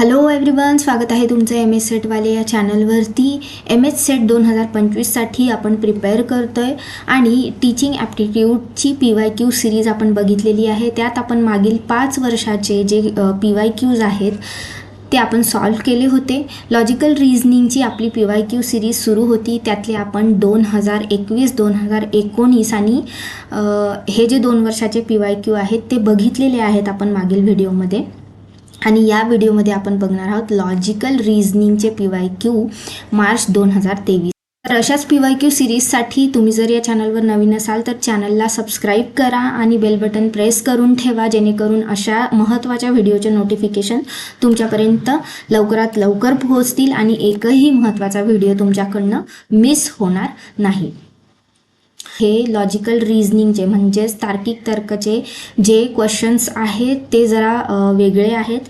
Hello everyone स्वागत आहे तुमचं एम एस सेटवाले या चॅनलवरती एम एस सेट दोन हजार पंचवीससाठी आपण प्रिपेअर करतो आहे आणि टीचिंग ॲप्टिट्यूडची पी वाय क्यू सिरीज आपण बघितलेली आहे. त्यात आपण मागील पाच वर्षाचे जे पी वाय क्यूज आहेत ते आपण सॉल्व केले होते. लॉजिकल रिझनिंगची आपली पी वाय क्यू सिरीज सुरू होती. त्यातले आपण दोन हजार एकवीस दोन हजार एकोणीस आणि हे जे दोन वर्षाचे पी वाय क्यू आहेत ते बघितलेले आहेत आपण मागील व्हिडिओमध्ये आणि या व्हिडिओमध्ये आपण बघणार आहोत लॉजिकल रिझनिंगचे पी वाय क्यू मार्च दोन हजार तेवीस. तर अशाच पी वाय क्यू सिरीजसाठी तुम्ही जर या चॅनलवर नवीन असाल तर चॅनलला सबस्क्राईब करा आणि बेल बटन प्रेस करून ठेवा जेणेकरून अशा महत्त्वाच्या व्हिडिओचे नोटिफिकेशन तुमच्यापर्यंत लवकरात लवकर पोहोचतील आणि एकही महत्त्वाचा व्हिडिओ तुमच्याकडनं मिस होणार नाही. हे लॉजिकल रिझनिंगचे म्हणजेच तार्किक तर्कचे जे क्वेश्चन्स आहेत ते जरा वेगळे आहेत.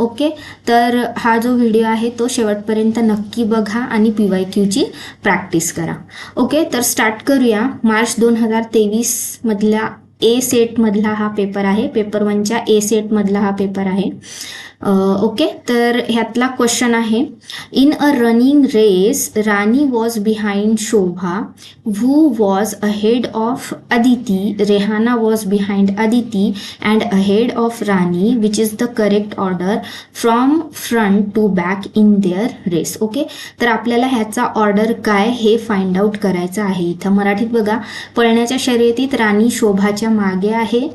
ओके. तर हा जो व्हिडिओ आहे तो शेवटपर्यंत नक्की बघा आणि पी वाय क्यूची प्रॅक्टिस करा. ओके तर स्टार्ट करूया. मार्च दोन हजार तेवीसमधल्या ए सेटमधला हा पेपर आहे. पेपर वनच्या ए सेटमधला हा पेपर आहे. ओके तर ह्यातला क्वेश्चन आहे. In a running race Rani was behind Shobha who was ahead of Aditi Rehana was behind Aditi and ahead of Rani which is the correct order from front to back in their race okay तर आपल्याला ह्याचा order काय हे find out करायचं आहे इथं. मराठीत बघा पळण्याच्या शर्यतीत राणी शोभाच्या मागे आहे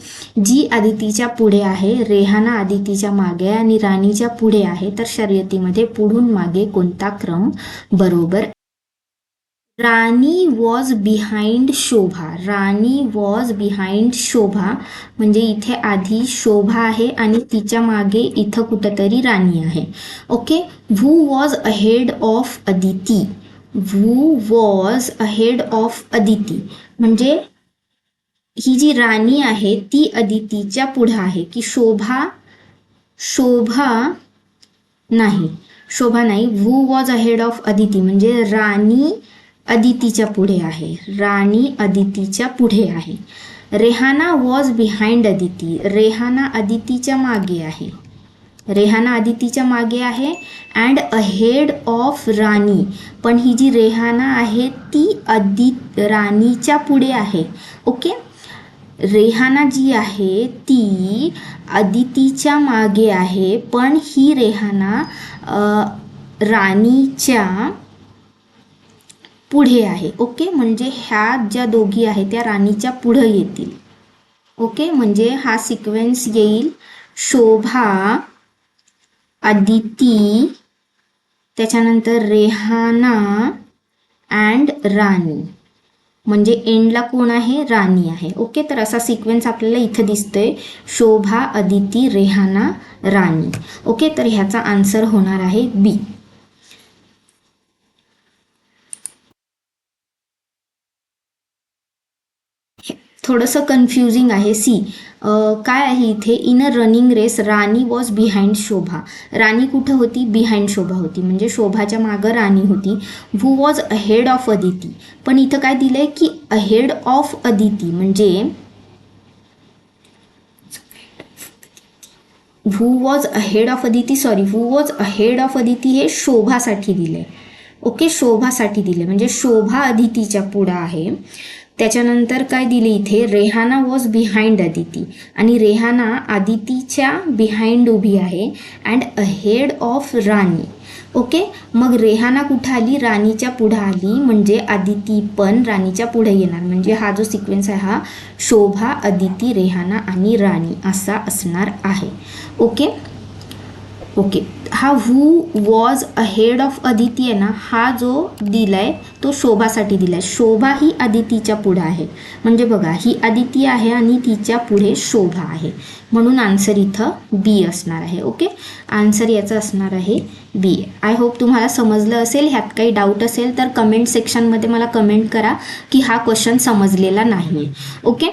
जी आदितीच्या पुढे आहे रेहाना आदितीच्या मागे आणि आणि राणीच्या पुढे आहे तर शर्यतीमध्ये पुढून मागे कोणता क्रम? बरोबर. Rani was behind Shobha. Rani was behind Shobha. म्हणजे इथे आधी शोभा आहे आणि तिच्यामागे इथं कुठंतरी राणी आहे. Okay? Who was ahead of Aditi who was ahead of Aditi म्हणजे ही जी राणी आहे ती अदितीच्या पुढं आहे की शोभा शोभा नाही. शोभा नाही. Who was ahead of Aditi म्हणजे राणी अदितीच्या पुढे आहे. राणी अदितीच्या पुढे आहे. Rehana was behind Aditi. Rehana अदितीच्या मागे आहे. रेहाना अदितीच्या मागे आहे अँड अहेड ऑफ राणी. पण ही जी रेहाना आहे ती अदित राणीच्या पुढे आहे. ओके रेहाना जी आहे ती अदितीच्या मागे आहे पण ही रेहाना राणीच्या पुढे आहे ओके? म्हणजे ह्या ज्या दोघी आहेत त्या राणीच्या पुढं येतील. ओके? म्हणजे हा सिक्वेन्स येईल. शोभा अदिती त्याच्यानंतर रेहाना अँड राणी. म्हणजे एंडला कोण आहे? राणी आहे. ओके तर असा सिक्वेन्स आपल्याला इथं दिसतोय. शोभा अदिती रेहाना राणी. ओके तर ह्याचा आन्सर होणार आहे बी थोडंसं कन्फ्युजिंग आहे. सी काय आहे इथे? In a running race Rani was behind Shobha. Rani कुठं होती? बिहाइंड शोभा होती. म्हणजे शोभाच्या मागं राणी होती. Who was ahead of Aditi पण इथं काय दिलंय की अहेड ऑफ अदिती म्हणजे who was ahead of Aditi sorry who was ahead of Aditi हे शोभासाठी दिले ओके शोभासाठी दिले म्हणजे शोभा अदितीच्या पुढं आहे. त्याच्यानंतर काय दिले इथे? रेहाना वॉज बिहाइंड अदिती आणि रेहाना आदितीच्या बिहाइंड उभी आहे and ahead of Rani. Okay मग रेहाना कुठं आली? राणीच्या पुढं आली. म्हणजे आदिती पण राणीच्या पुढे येणार. म्हणजे हा जो सिक्वेन्स आहे हा शोभा अदिती रेहाना आणि राणी असा असणार आहे. ओके ओके हा who was ahead of Aditi आहे ना हा जो दिलाय तो शोभासाठी दिलाय. शोभा ही अदितीच्या पुढे आहे. म्हणजे बघा ही अदिती आहे आणि तिच्या पुढे शोभा आहे. म्हणून आन्सर इथं बी असणार आहे. ओके आन्सर याचं असणार आहे बी आय होप तुम्हाला समजलं असेल ह्यात काही डाऊट असेल तर कमेंट सेक्शनमध्ये मला कमेंट करा की हा क्वेश्चन समजलेला नाही आहे ओके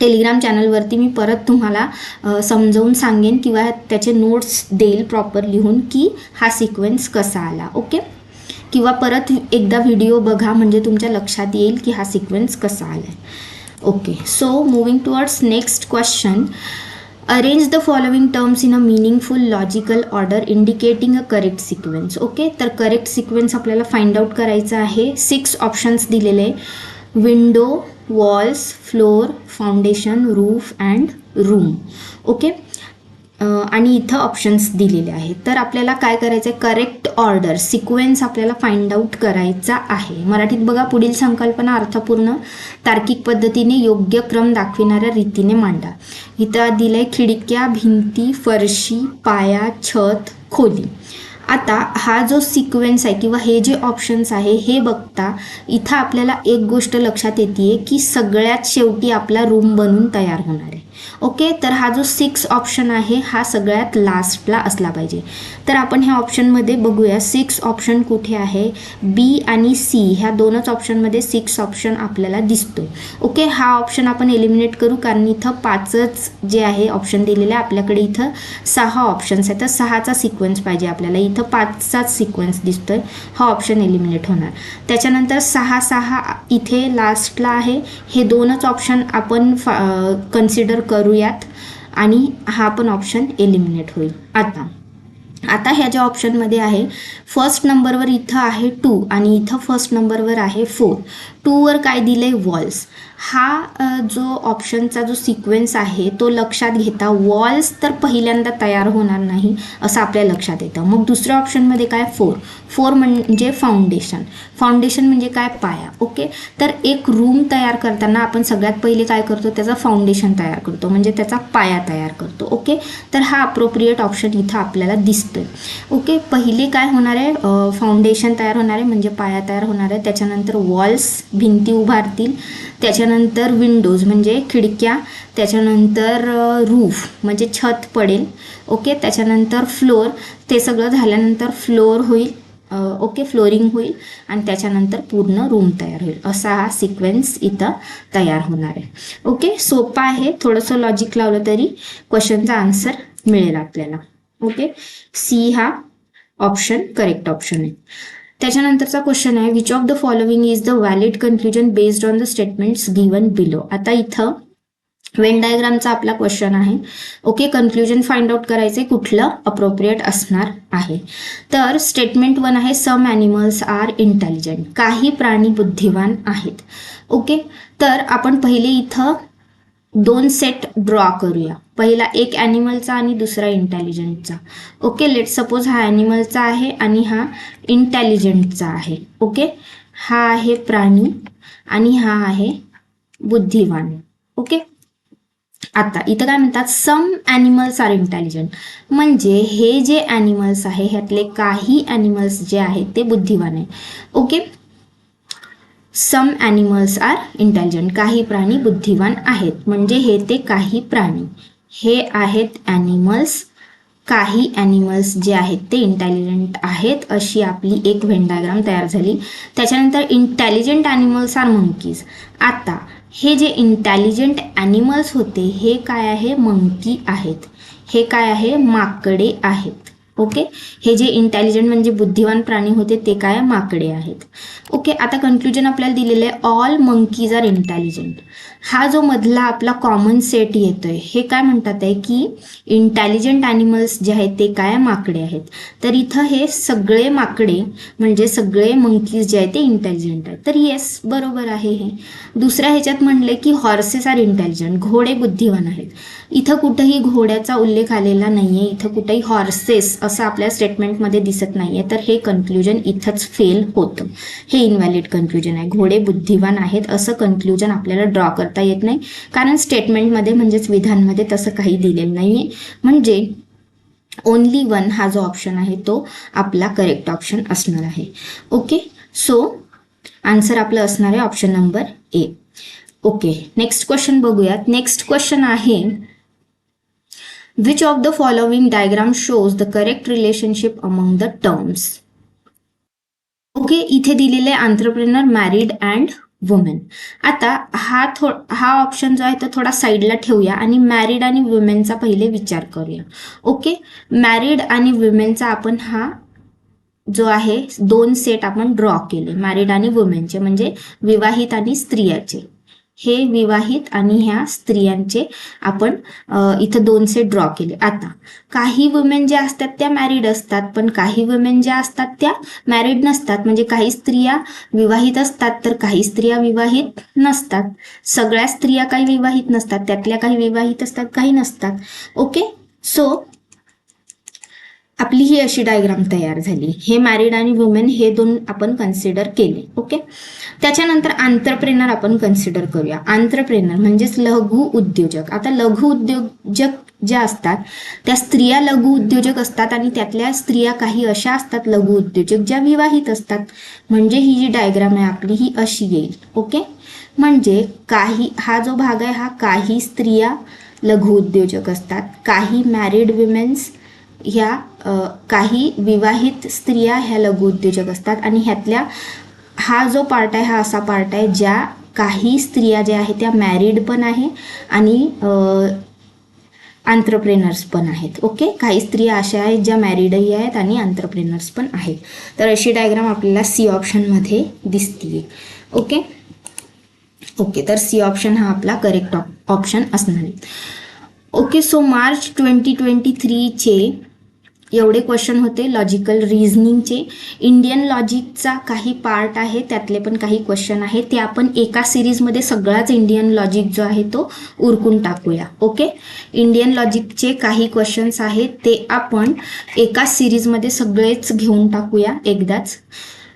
टेलिग्राम चॅनलवरती मी परत तुम्हाला समजवून समजावून सांगेन किंवा त्याचे नोट्स देईल प्रॉपर लिहून की हा सिक्वेन्स कसा आला ओके किंवा परत एकदा व्हिडिओ बघा म्हणजे तुमच्या लक्षात येईल की हा सिक्वेन्स कसा आला आहे okay so moving towards next question arrange the following terms in a meaningful logical order indicating a correct sequence okay तर करेक्ट सिक्वेन्स आपल्याला फाइंड आउट करायचं आहे. सिक्स ऑप्शन्स दिलेले. Window walls floor foundation roof and room okay आणि इथं options दिलेले आहेत. तर आपल्याला काय करायचं आहे करेक्ट ऑर्डर सिक्वेन्स आपल्याला फाइंड आउट करायचा आहे. मराठीत बघा पुढील संकल्पना अर्थपूर्ण तार्किक पद्धतीने योग्य क्रम दाखविणाऱ्या रीतीने मांडा. इथं दिलं आहे खिडक्या भिंती फरशी पाया छत खोली. आता हा जो सिक्वेन्स आहे किंवा हे जे ऑप्शन्स आहे हे बघता इथं आपल्याला एक गोष्ट लक्षात येते की सगळ्यात शेवटी आपला रूम बनून तयार होणार आहे. ओके तर हा जो सिक्स ऑप्शन आहे हा सगळ्यात लास्टला असला पाहिजे. तर आपण ह्या ऑप्शनमध्ये बघूया सिक्स ऑप्शन कुठे आहे? बी आणि सी ह्या दोनच ऑप्शनमध्ये सिक्स ऑप्शन आपल्याला दिसतोय. ओके हा ऑप्शन आपण एलिमिनेट करू कारण इथं पाचच जे आहे ऑप्शन दिलेले आहे आपल्याकडे इथं सहा ऑप्शन्स आहेत. तर सहाचा सिक्वेन्स पाहिजे आपल्याला. इथं पाचचाच सिक्वेन्स दिसतोय. हा ऑप्शन एलिमिनेट होणार. त्याच्यानंतर सहा सहा इथे लास्टला आहे. हे दोनच ऑप्शन आपण फा कन्सिडर करूयात. आणि हा पण ऑप्शन एलिमिनेट होईल. आता आता ह्या ज्या ऑप्शनमध्ये आहे फर्स्ट नंबरवर इथं आहे टू आणि इथं फर्स्ट नंबरवर आहे फोर टूवर काय दिलं आहे वॉल्स. हा जो ऑप्शनचा जो सिक्वेन्स आहे तो लक्षात घेता वॉल्स तर पहिल्यांदा तयार होणार नाही असं आपल्या लक्षात येतं. मग दुसऱ्या ऑप्शनमध्ये काय? फोर. फोर म्हणजे फाउंडेशन. फाउंडेशन म्हणजे काय? पाया. ओके? तर एक रूम तयार करताना आपण सगळ्यात पहिले काय करतो? त्याचा फाउंडेशन तयार करतो. म्हणजे त्याचा पाया तयार करतो. ओके? तर हा अप्रोप्रिएट ऑप्शन इथं आपल्याला दिसतोय. ओके? पहिले काय होणार आहे? फाउंडेशन तयार होणार आहे. म्हणजे पाया तयार होणार आहे. त्याच्यानंतर वॉल्स भिंती उभारतील. त्याच्यानंतर विंडोज म्हणजे खिडक्या त्याच्यानंतर रूफ म्हणजे छत पडेल. ओके त्याच्यानंतर फ्लोअर ते सगळं झाल्यानंतर फ्लोअर होईल. ओके फ्लोरिंग होईल. आणि त्याच्यानंतर पूर्ण रूम तयार होईल. असा हा सिक्वेन्स इथं तयार होणार आहे. ओके सोपा आहे. थोडंसं लॉजिक लावलं तरी क्वेश्चनचा आन्सर मिळेल आपल्याला. ओके सी हा ऑप्शन करेक्ट ऑप्शन आहे. त्याच्यानंतरचा क्वेश्चन आहे which of the following is the valid conclusion based on the statements given below आता इथं वेन डायग्रामचा आपला क्वेश्चन आहे. ओके कन्क्लुजन फाइंड आउट करायचे कुठलं अप्रोप्रिएट असणार आहे. तर स्टेटमेंट वन आहे सम ॲनिमल्स आर इंटेलिजंट काही प्राणी बुद्धिवान आहेत. ओके तर आपण पहिले इथं दोन सेट ड्रॉ करूया. पहिला एक ॲनिमलचा आणि दुसरा इंटेलिजंटचा ओके लेट सपोज हा ॲनिमलचा आहे आणि हा इंटेलिजंटचा आहे. ओके हा आहे प्राणी आणि हा आहे बुद्धिवान ओके आता इथं काय म्हणतात? सम ॲनिमल्स आर इंटेलिजंट म्हणजे हे जे ॲनिमल्स आहे ह्यातले काही ॲनिमल्स जे आहेत ते बुद्धिवान आहे. Okay some animals are intelligent काही प्राणी बुद्धिवान आहेत. म्हणजे हे ते काही प्राणी. हे आहेत ॲनिमल्स काही ॲनिमल्स जे आहेत ते इंटेलिजंट आहेत. अशी आपली एक व्हेंडायग्राम तयार झाली. त्याच्यानंतर इंटेलिजंट ॲनिमल्स आर मंकीज आता हे जे इंटेलिजंट ॲनिमल्स होते हे काय आहे? मंकी आहेत. हे काय आहे? माकडे आहेत. ओके? हे जे इंटेलिजंट म्हणजे बुद्धिवान प्राणी होते ते काय? माकडे आहेत. ओके आता कन्क्लुजन आपल्याला दिलेलं आहे ऑल मंकीज आर इंटेलिजंट हा जो मधला आपला कॉमन सेट येतोय हे काय म्हणतात आहे की इंटेलिजंट ॲनिमल्स जे आहेत ते काय? माकडे आहेत. तर इथं हे सगळे माकडे म्हणजे सगळे मंकीज जे आहेत ते इंटेलिजंट आहेत. तर येस बरोबर आहे हे. दुसऱ्या ह्याच्यात म्हणले की हॉर्सेस आर इंटेलिजंट घोडे बुद्धिवान आहेत. इथं कुठंही घोड्याचा उल्लेख आलेला नाही आहे इथं कुठंही हॉर्सेस असं आपल्या स्टेटमेंटमध्ये दिसत नाही आहे तर हे कन्क्लुजन इथंच फेल होतं. हे इनव्हॅलिड कन्क्लुजन आहे. घोडे बुद्धिवान आहेत असं कन्क्लुजन आपल्याला ड्रॉ करता येत नाही. कारण स्टेटमेंटमध्ये म्हणजेच विधानमध्ये तसं काही दिलेलं नाही आहे म्हणजे ओनली वन हा जो ऑप्शन आहे तो आपला करेक्ट ऑप्शन असणार आहे. ओके सो आन्सर आपलं असणार आहे option number A okay next question बघूयात. नेक्स्ट क्वेश्चन आहे Which of the following diagram shows the correct relationship among the terms okay इथे दिलेले आंतरप्रेनर मॅरिड अँड वुमेन आता हा थो हा ऑप्शन जो आहे तो थोडा साईडला ठेवूया आणि मॅरिड आणि वुमेनचा पहिले विचार करूया. ओके मॅरिड आणि वुमेनचा आपण हा जो आहे दोन सेट आपण ड्रॉ केले. मॅरिड आणि वुमेनचे म्हणजे विवाहित आणि स्त्रियाचे. हे विवाहित आणि ह्या स्त्रियांचे आपण इथं दोन सेट ड्रॉ केले. आता काही वुमेन ज्या असतात त्या मॅरिड असतात पण काही वुमेन ज्या असतात त्या मॅरिड नसतात. म्हणजे काही स्त्रिया विवाहित असतात तर काही स्त्रिया विवाहित नसतात. सगळ्या स्त्रिया काही विवाहित नसतात त्यातल्या काही विवाहित असतात काही नसतात. ओके सो आपली ही अशी डायग्राम तयार झाली. हे मॅरिड आणि वुमेन हे दोन आपण कन्सिडर केले. ओके त्याच्यानंतर आंतरप्रेनर आपण कन्सिडर करूया. आंतरप्रेनर म्हणजेच लघु उद्योजक. आता लघु उद्योजक ज्या असतात त्या स्त्रिया लघु उद्योजक असतात आणि त्यातल्या स्त्रिया काही अशा असतात लघु उद्योजक ज्या विवाहित असतात. म्हणजे ही जी डायग्राम आहे आपली ही अशी येईल. ओके म्हणजे काही हा जो भाग आहे हा काही स्त्रिया लघु उद्योजक असतात. काही मॅरिड विमेन्स ह्या काही विवाहित स्त्रिया ह्या लघुउद्योजक असतात. आणि ह्यातल्या हा जो पार्ट आहे हा असा पार्ट आहे ज्या काही स्त्रिया ज्या आहेत त्या मॅरिड पण आहे आणि आंतरप्रेनर्स पण आहेत. ओके काही स्त्रिया अशा आहेत ज्या मॅरिडही आहेत आणि आंतरप्रेनर्स पण आहेत. तर अशी डायग्राम आपल्याला सी ऑप्शनमध्ये दिसतीये. ओके ओके तर सी ऑप्शन हा आपला करेक्ट ऑप्शन असणार आहे. Okay so March twenty twenty थ्रीचे एवढे क्वेश्चन होते लॉजिकल रिझनिंगचे इंडियन लॉजिकचा काही पार्ट आहे त्यातले पण काही क्वेश्चन आहे. ते आपण एका सिरीजमध्ये सगळाच इंडियन लॉजिक जो आहे तो उरकून टाकूया ओके इंडियन लॉजिकचे काही क्वेश्चन्स आहेत ते आपण एका सिरीजमध्ये सगळेच घेऊन टाकूया एकदाच.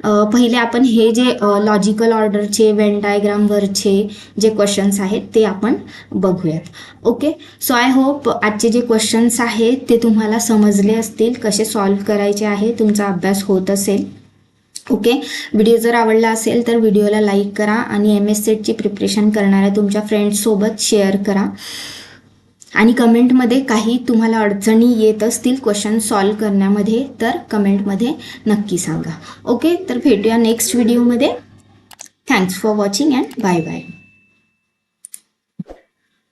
पहिले आपण हे जे लॉजिकल ऑर्डरचे वेन डायग्रामवरचे जे क्वेश्चन्स आहेत ते आपण बघूयात. ओके सो आय होप आजचे जे क्वेश्चन्स आहेत ते तुम्हाला समजले असतील कसे सॉल्व करायचे आहे तुमचा अभ्यास होत असेल. ओके व्हिडिओ जर आवडला असेल तर व्हिडिओला लाईक करा आणि एम एस सेटची प्रिपरेशन करणाऱ्या तुमच्या फ्रेंड्ससोबत शेअर करा. आणि कमेंटमध्ये काही तुम्हाला अडचणी येत असतील क्वेश्चन सॉल्व करण्यामध्ये तर कमेंटमध्ये नक्की सांगा. ओके तर भेटूया नेक्स्ट व्हिडिओमध्ये thanks for watching and bye bye